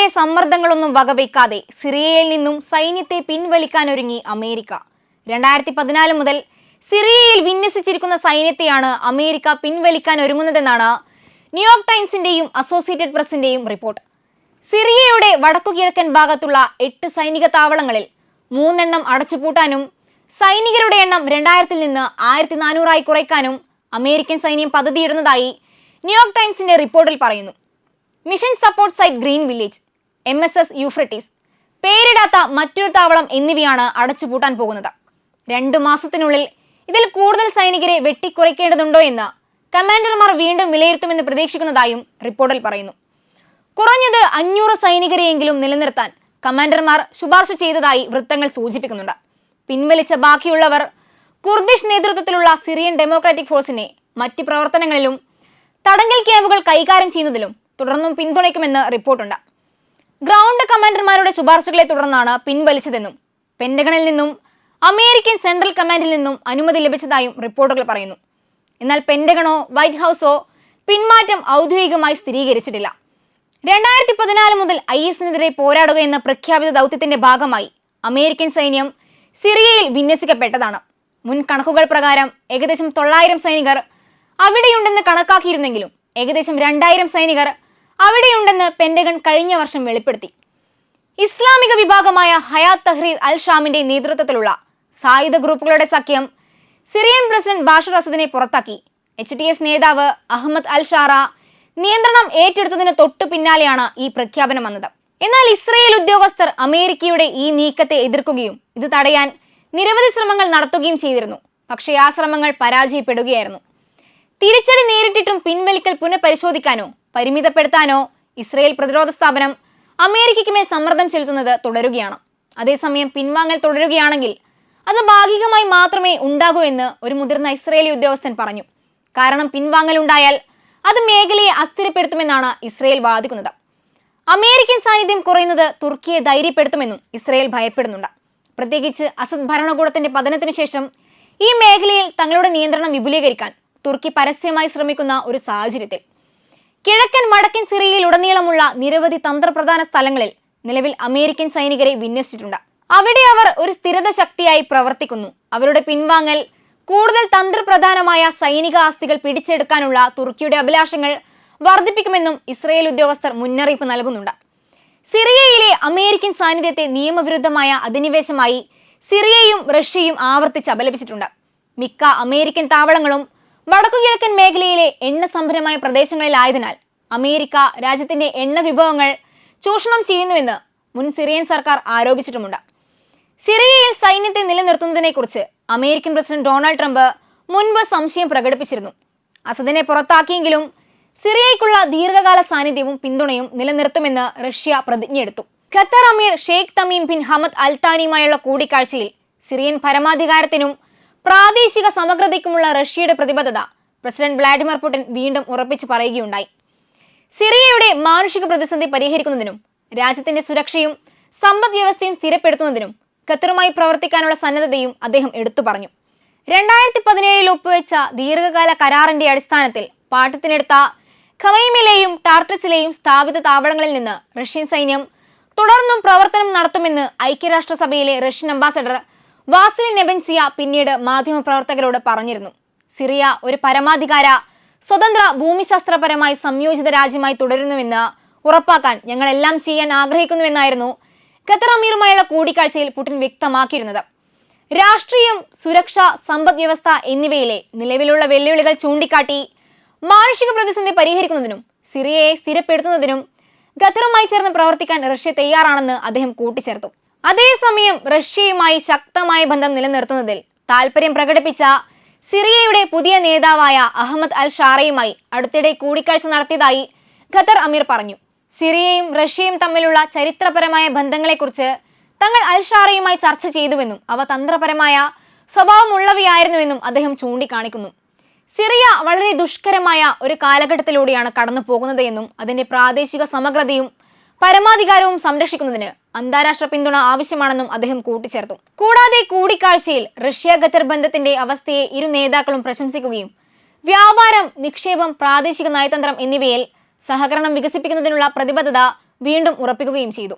ഇസ്രയേലിന്റെ സമ്മർദ്ദങ്ങളൊന്നും വകവയ്ക്കാതെ സിറിയയിൽ നിന്നും സൈന്യത്തെ പിൻവലിക്കാനൊരുങ്ങി അമേരിക്ക. രണ്ടായിരത്തി പതിനാല് മുതൽ സിറിയയിൽ വിന്യസിച്ചിരിക്കുന്ന സൈന്യത്തെയാണ് അമേരിക്ക പിൻവലിക്കാൻ ഒരുങ്ങുന്നതെന്നാണ് ന്യൂയോർക്ക് ടൈംസിന്റെയും അസോസിയേറ്റഡ് പ്രസിന്റെയും റിപ്പോർട്ട്. സിറിയയുടെ വടക്കു കിഴക്കൻ ഭാഗത്തുള്ള എട്ട് സൈനിക താവളങ്ങളിൽ മൂന്നെണ്ണം അടച്ചുപൂട്ടാനും സൈനികരുടെ എണ്ണം രണ്ടായിരത്തിൽ നിന്ന് ആയിരത്തി നാനൂറായി കുറയ്ക്കാനും അമേരിക്കൻ സൈന്യം പദ്ധതിയിടുന്നതായി ന്യൂയോർക്ക് ടൈംസിന്റെ റിപ്പോർട്ടിൽ പറയുന്നു. Mission support site green village. M S S Euphrates പേരിടാത്ത മറ്റൊരു താവളം എന്നിവയാണ് അടച്ചുപൂട്ടാൻ പോകുന്നത്. രണ്ടു മാസത്തിനുള്ളിൽ ഇതിൽ കൂടുതൽ സൈനികരെ വെട്ടിക്കുറയ്ക്കേണ്ടതുണ്ടോ എന്ന് കമാൻഡർമാർ വീണ്ടും വിലയിരുത്തുമെന്ന് പ്രതീക്ഷിക്കുന്നതായും റിപ്പോർട്ടിൽ പറയുന്നു. കുറഞ്ഞത് അഞ്ഞൂറ് സൈനികരെയെങ്കിലും നിലനിർത്താൻ കമാൻഡർമാർ ശുപാർശ ചെയ്തതായി വൃത്തങ്ങൾ സൂചിപ്പിക്കുന്നുണ്ട്. പിൻവലിച്ച ബാക്കിയുള്ളവർ കുർദിഷ് നേതൃത്വത്തിലുള്ള സിറിയൻ ഡെമോക്രാറ്റിക് ഫോഴ്സിനെ മറ്റ് പ്രവർത്തനങ്ങളിലും തടങ്കൽ ക്യാമ്പുകൾ കൈകാര്യം ചെയ്യുന്നതിലും തുടർന്നും പിന്തുണയ്ക്കുമെന്ന് റിപ്പോർട്ടുണ്ട്. ഗ്രൗണ്ട് കമാൻഡർമാരുടെ ശുപാർശകളെ തുടർന്നാണ് പിൻവലിച്ചതെന്നും പെന്റഗണിൽ നിന്നും അമേരിക്കൻ സെൻട്രൽ കമാൻഡിൽ നിന്നും അനുമതി ലഭിച്ചതായും റിപ്പോർട്ടുകൾ പറയുന്നു. എന്നാൽ പെന്റഗണോ വൈറ്റ് ഹൗസോ പിന്മാറ്റം ഔദ്യോഗികമായി സ്ഥിരീകരിച്ചിട്ടില്ല. രണ്ടായിരത്തി പതിനാല് മുതൽ ഐ എസിനെതിരെ പോരാടുക എന്ന പ്രഖ്യാപിത ദൗത്യത്തിന്റെ ഭാഗമായി അമേരിക്കൻ സൈന്യം സിറിയയിൽ വിന്യസിക്കപ്പെട്ടതാണ്. മുൻ കണക്കുകൾ പ്രകാരം ഏകദേശം തൊള്ളായിരം സൈനികർ അവിടെയുണ്ടെന്ന് കണക്കാക്കിയിരുന്നെങ്കിലും ഏകദേശം രണ്ടായിരം സൈനികർ അവിടെയുണ്ടെന്ന് പെന്റഗൺ കഴിഞ്ഞ വർഷം വെളിപ്പെടുത്തി. ഇസ്ലാമിക വിഭാഗമായ ഹയാത്ത് തഹ്രീർ അൽ ഷാമിന്റെ നേതൃത്വത്തിലുള്ള സായുധ ഗ്രൂപ്പുകളുടെ സഖ്യം സിറിയൻ പ്രസിഡന്റ് ബാഷർ അസദിനെ പുറത്താക്കി. എച്ച് ടി എസ് നേതാവ് അഹമ്മദ് അൽ ഷാറ നിയന്ത്രണം ഏറ്റെടുത്തതിന് തൊട്ടു പിന്നാലെയാണ് ഈ പ്രഖ്യാപനം വന്നത്. എന്നാൽ ഇസ്രയേൽ ഉദ്യോഗസ്ഥർ അമേരിക്കയുടെ ഈ നീക്കത്തെ എതിർക്കുകയും ഇത് തടയാൻ നിരവധി ശ്രമങ്ങൾ നടത്തുകയും ചെയ്തിരുന്നു. പക്ഷേ ആ ശ്രമങ്ങൾ പരാജയപ്പെടുകയായിരുന്നു. തിരിച്ചടി നേരിട്ടിട്ടും പിൻവലിക്കൽ പുനഃപരിശോധിക്കാനോ പരിമിതപ്പെടുത്താനോ ഇസ്രയേൽ പ്രതിരോധ സ്ഥാപനം അമേരിക്കയ്ക്ക് മേൽ സമ്മർദ്ദം ചെലുത്തുന്നത് തുടരുകയാണ്. അതേസമയം പിൻവാങ്ങൽ തുടരുകയാണെങ്കിൽ അത് ഭാഗികമായി മാത്രമേ ഉണ്ടാകൂ എന്ന് ഒരു മുതിർന്ന ഇസ്രയേലി ഉദ്യോഗസ്ഥൻ പറഞ്ഞു. കാരണം പിൻവാങ്ങൽ ഉണ്ടായാൽ അത് മേഖലയെ അസ്ഥിരപ്പെടുത്തുമെന്നാണ് ഇസ്രയേൽ വാദിക്കുന്നത്. അമേരിക്കൻ സാന്നിധ്യം കുറയുന്നത് തുർക്കിയെ ധൈര്യപ്പെടുത്തുമെന്നും ഇസ്രയേൽ ഭയപ്പെടുന്നുണ്ട്. പ്രത്യേകിച്ച് അസദ് ഭരണകൂടത്തിന്റെ പതനത്തിന് ശേഷം ഈ മേഖലയിൽ തങ്ങളുടെ നിയന്ത്രണം വിപുലീകരിക്കാൻ തുർക്കി പരസ്യമായി ശ്രമിക്കുന്ന ഒരു സാഹചര്യത്തിൽ കിഴക്കൻ വടക്കൻ സിറിയയിൽ ഉടനീളമുള്ള നിരവധി തന്ത്രപ്രധാന സ്ഥലങ്ങളിൽ നിലവിൽ അമേരിക്കൻ സൈനികരെ വിന്യസിച്ചിട്ടുണ്ട്. അവിടെ അവർ ഒരു സ്ഥിരത ശക്തിയായി പ്രവർത്തിക്കുന്നു. അവരുടെ പിൻവാങ്ങൽ കൂടുതൽ തന്ത്രപ്രധാനമായ സൈനിക ആസ്തികൾ പിടിച്ചെടുക്കാനുള്ള തുർക്കിയുടെ അഭിലാഷങ്ങൾ വർദ്ധിപ്പിക്കുമെന്നും ഇസ്രയേൽ ഉദ്യോഗസ്ഥർ മുന്നറിയിപ്പ് നൽകുന്നുണ്ട്. സിറിയയിലെ അമേരിക്കൻ സാന്നിധ്യത്തെ നിയമവിരുദ്ധമായ അധിനിവേശമായി സിറിയയും റഷ്യയും ആവർത്തിച്ച് അപലപിച്ചിട്ടുണ്ട്. മിക്ക അമേരിക്കൻ താവളങ്ങളും വടക്കുകിഴക്കൻ മേഖലയിലെ എണ്ണ സംഭരമായ പ്രദേശങ്ങളിലായതിനാൽ അമേരിക്ക രാജ്യത്തിന്റെ എണ്ണ വിഭവങ്ങൾ ചൂഷണം ചെയ്യുന്നുവെന്ന് മുൻ സിറിയൻ സർക്കാർ ആരോപിച്ചിട്ടുമുണ്ട്. സിറിയയിൽ സൈന്യത്തെ നിലനിർത്തുന്നതിനെക്കുറിച്ച് അമേരിക്കൻ പ്രസിഡന്റ് ഡൊണാൾഡ് ട്രംപ് മുൻപ് സംശയം പ്രകടിപ്പിച്ചിരുന്നു. അസദിനെ പുറത്താക്കിയെങ്കിലും സിറിയയ്ക്കുള്ള ദീർഘകാല സാന്നിധ്യവും പിന്തുണയും നിലനിർത്തുമെന്ന് Russia പ്രതിജ്ഞയെടുത്തു. Qatar Emir Sheikh Tamim bin Hamad അൽത്താനിയുമായുള്ള കൂടിക്കാഴ്ചയിൽ സിറിയൻ പരമാധികാരത്തിനും പ്രാദേശിക സമഗ്രതയ്ക്കുമുള്ള റഷ്യയുടെ പ്രതിബദ്ധത പ്രസിഡന്റ് വ്ളാഡിമിർ പുടിൻ വീണ്ടും ഉറപ്പിച്ചു പറയുകയുണ്ടായി. സിറിയയുടെ മാനുഷിക പ്രതിസന്ധി പരിഹരിക്കുന്നതിനും രാജ്യത്തിന്റെ സുരക്ഷയും സമ്പദ് വ്യവസ്ഥയും സ്ഥിരപ്പെടുത്തുന്നതിനും ഖത്തറുമായി പ്രവർത്തിക്കാനുള്ള സന്നദ്ധതയും അദ്ദേഹം എടുത്തു പറഞ്ഞു. രണ്ടായിരത്തി പതിനേഴിൽ ഒപ്പുവെച്ച ദീർഘകാല കരാറിന്റെ അടിസ്ഥാനത്തിൽ പാട്ടത്തിനെടുത്ത ഖമൈമിലെയും ടാർട്ടസിലെയും സ്ഥാപിത താവളങ്ങളിൽ നിന്ന് റഷ്യൻ സൈന്യം തുടർന്നും പ്രവർത്തനം നടത്തുമെന്ന് ഐക്യരാഷ്ട്രസഭയിലെ റഷ്യൻ അംബാസഡർ വാസിലി നെബൻസിയ പിന്നീട് മാധ്യമപ്രവർത്തകരോട് പറഞ്ഞിരുന്നു. സിറിയ ഒരു പരമാധികാര സ്വതന്ത്ര ഭൂമിശാസ്ത്രപരമായി സംയോജിത രാജ്യമായി തുടരുന്നുവെന്ന് ഉറപ്പാക്കാൻ ഞങ്ങളെല്ലാം ചെയ്യാൻ ആഗ്രഹിക്കുന്നുവെന്നായിരുന്നു ഖത്തർ അമീറുമായുള്ള കൂടിക്കാഴ്ചയിൽ പുടിൻ വ്യക്തമാക്കിയിരുന്നത്. രാഷ്ട്രീയം സുരക്ഷ സമ്പദ് വ്യവസ്ഥ എന്നിവയിലെ നിലവിലുള്ള വെല്ലുവിളികൾ ചൂണ്ടിക്കാട്ടി മാനുഷിക പ്രതിസന്ധി പരിഹരിക്കുന്നതിനും സിറിയയെ സ്ഥിരപ്പെടുത്തുന്നതിനും ഖത്തറുമായി ചേർന്ന് പ്രവർത്തിക്കാൻ റഷ്യ തയ്യാറാണെന്ന് അദ്ദേഹം കൂട്ടിച്ചേർത്തു. അതേസമയം റഷ്യയുമായി ശക്തമായ ബന്ധം നിലനിർത്തുന്നതിൽ താൽപര്യം പ്രകടിപ്പിച്ച സിറിയയുടെ പുതിയ നേതാവായ അഹമ്മദ് അൽ ഷാറയുമായി അടുത്തിടെ കൂടിക്കാഴ്ച നടത്തിയതായി ഖത്തർ അമീർ പറഞ്ഞു. സിറിയയും റഷ്യയും തമ്മിലുള്ള ചരിത്രപരമായ ബന്ധങ്ങളെക്കുറിച്ച് തങ്ങൾ അൽ ഷാറയുമായി ചർച്ച ചെയ്തുവെന്നും അവ തന്ത്രപരമായ സ്വഭാവമുള്ളവയായിരുന്നുവെന്നും അദ്ദേഹം ചൂണ്ടിക്കാണിക്കുന്നു. സിറിയ വളരെ ദുഷ്കരമായ ഒരു കാലഘട്ടത്തിലൂടെയാണ് കടന്നു പോകുന്നത് എന്നും അതിന്റെ പ്രാദേശിക സമഗ്രതയും പരമാധികാരവും സംരക്ഷിക്കുന്നതിന് അന്താരാഷ്ട്ര പിന്തുണ ആവശ്യമാണെന്നും അദ്ദേഹം കൂട്ടിച്ചേർത്തു. കൂടാതെ കൂടിക്കാഴ്ചയിൽ റഷ്യ ഖത്തർ ബന്ധത്തിന്റെ അവസ്ഥയെ ഇരു നേതാക്കളും പ്രശംസിക്കുകയും വ്യാപാരം നിക്ഷേപം പ്രാദേശിക നയതന്ത്രം എന്നിവയിൽ സഹകരണം വികസിപ്പിക്കുന്നതിനുള്ള പ്രതിബദ്ധത വീണ്ടും ഉറപ്പിക്കുകയും ചെയ്തു.